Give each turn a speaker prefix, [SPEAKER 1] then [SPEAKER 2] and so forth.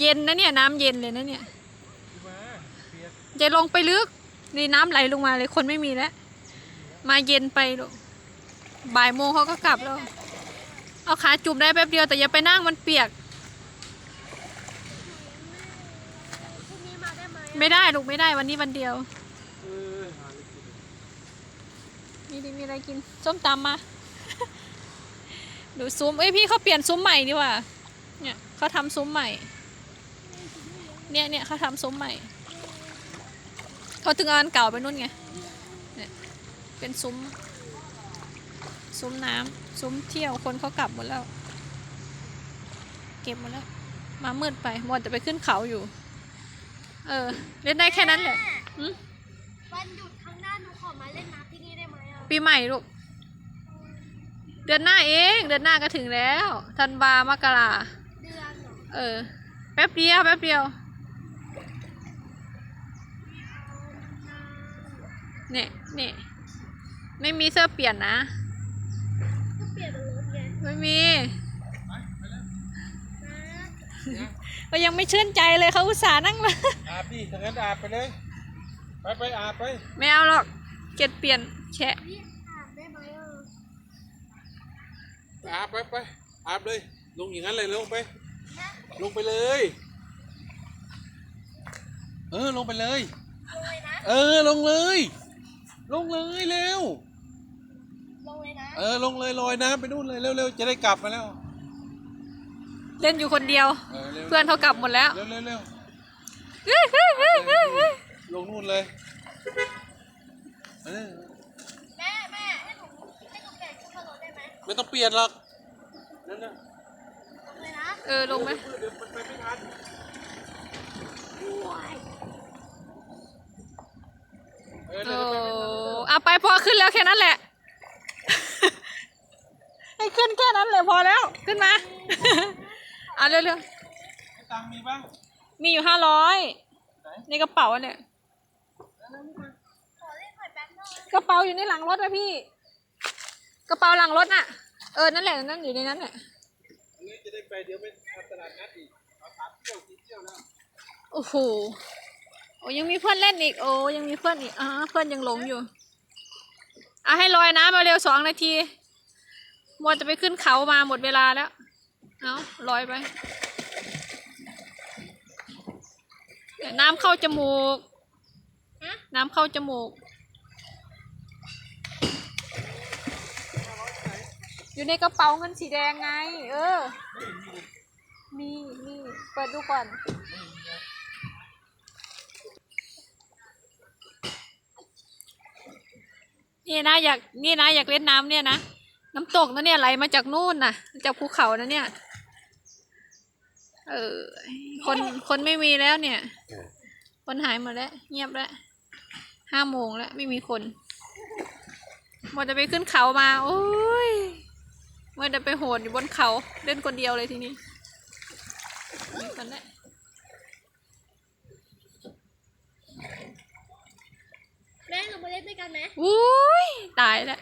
[SPEAKER 1] เย็นนะ
[SPEAKER 2] เนี่ยน้ำเย็นเลยนะเนี่ย
[SPEAKER 1] พี่มาเปียก
[SPEAKER 2] จะลงไปลึกนี่น้ำไหลลงมาเลยคนไม่มีแล้ว มาเย็นไปลูกบ่ายโมงเขาก็กลับแล้ว เอาขาจุ่มได้แป๊บเดียวแต่อย่าไปนั่งมันเปียก
[SPEAKER 3] ไม่
[SPEAKER 2] ได้ลูกไม่ได้วันนี้วันเดียวมีดีมีอะไรกินส้มตำมา ดูซุ้มเอ้ยพี่เขาเปลี่ยนซุ้มใหม่ดีกว่า เนี่ยเขาทำซุ้มใหม่ เนี่ยเนี่ยเขาทำซุ้มใหม่ เขาถึงเอาอันเก่าไปนู่นไง เนี่ยเป็นซุ้ม ซุ้มน้ำซุ้มเที่ยวคนเขากลับหมดแล้ว เก็บหมดแล้ว มามืดไปหมดจะไปขึ้นเขาอยู่ เออ เล่นได้แค่นั้นแหละหึ
[SPEAKER 3] วันหยุดข้างหน้าหนูขอมาเล่นน้ำที่นี่ได้ไหมอะ
[SPEAKER 2] ปีใหม่ลูก เดือนหน้าเอง เดือนหน้าก็ถึงแล้ว ธันวามกรา
[SPEAKER 3] เดือนเหรอ
[SPEAKER 2] เออ แป๊บเดียว แป๊บเดียว เนี่ยเนี่ยไม่มีเสื้อเปลี่ยนนะ
[SPEAKER 3] ก็เปลี่ยนเป็นรถไง
[SPEAKER 2] ไม่มี
[SPEAKER 3] นะ
[SPEAKER 2] ก็ยังไม่ชื่นใจเลยเขาอุตส่าห์นั่งมา
[SPEAKER 1] อาบดิถ้างั้นอาบไปเลย ไปไปอาบไป
[SPEAKER 2] ไม่เอาหรอก เกลียดเปลี่ยนแฉะ
[SPEAKER 3] พี่อาบได้ไหมเออ
[SPEAKER 1] อาบไปไปอาบเลย ลงอย่างนั้นเลยลงไป ลงไปเลย เออลงไปเลย
[SPEAKER 3] ลงเลยนะ
[SPEAKER 1] เออลงเลย ลงเลยเร็ว
[SPEAKER 3] ลงเลยนะ
[SPEAKER 1] เออลงเลยลอยน้ำไปนู่นเลยเร็วๆจะได้กลับมาแล้ว
[SPEAKER 2] เล่นอยู่คนเดียว
[SPEAKER 1] เออร็ว
[SPEAKER 2] เพื่อนเขากลับหมดแล้ว
[SPEAKER 1] เร็วเร็วเร็ว
[SPEAKER 2] เฮ้ยเฮ้ยเฮ้ยเฮ้ยเฮ้ย
[SPEAKER 1] ลงนู่นเลยเออ
[SPEAKER 3] แม่แม่ให้หนูให้หนูเปลี่ยนชุดมารถได้ไหม
[SPEAKER 1] ไม่ต้องเปลี่ยนหรอกนั่นนะ
[SPEAKER 3] ลง เลยนะ
[SPEAKER 2] เออ ลงไหม
[SPEAKER 1] เดี๋ยวมันไปไม่ทันเออ
[SPEAKER 2] โอ้
[SPEAKER 1] เดี๋ยวมันไปไม่ทัน
[SPEAKER 2] เอาไปพอขึ้นแล้วแค่นั้นแหละ ให้ขึ้นแค่นั้นเลยพอแล้ว ขึ้นมา เอาเร็ว
[SPEAKER 1] ให้ตังค์มีบ้าง
[SPEAKER 2] ๆ มีอยู่ห้าร้อย
[SPEAKER 1] ไหน
[SPEAKER 2] ในกระเป๋าเนี่ย
[SPEAKER 3] ขอเล่นหน่อยแป๊บนึง
[SPEAKER 2] กระเป๋าอยู่ในหลังรถอะพี่ กระเป๋าหลังรถน่ะ เออ นั่นแหละ นั่นอยู่ในนั้นแหละ
[SPEAKER 1] อันนี้จะ ไปเดี๋ยวไม่ทำตลาดนัดอีกเอาสามเที่ยวสี่เที่ยวแล้ว
[SPEAKER 2] โอ้โหโอ้ยังมีเพื่อนเล่นอีก โอ้ยังมีเพื่อนอีกอ่าเพื่อนยังหลงอยู่อะให้ลอยน้ำมาเร็วสองนาทีหมดจะไปขึ้นเขามาหมดเวลาแล้วเอาลอยไปเนี่ยน้ำเข้าจมูกน้ำเข้าจมูก อยู่ในกระเป๋าเงินสีแดงไง เออ มีมีเปิดดูก่อนนี่นะอยากนี่นะอยากเล่นน้ำเนี่ยนะน้ำตกนะเนี่ยไหลมาจากนู่นน่ะจากภูเขานะเนี่ย เออ คนคนไม่มีแล้วเนี่ย คนหายหมดแล้ว เงียบแล้วห้าโมงแล้วไม่มีคนหมดจะไปขึ้นเขามา โอ้ยเมื่อจะไปโหดอยู่บนเขาเล่นคนเดียวเลยทีนี้ มีคนแล้ว
[SPEAKER 3] แม่เราไปเล่นด้วยกันไหม
[SPEAKER 2] อุ้ยตายแล้ว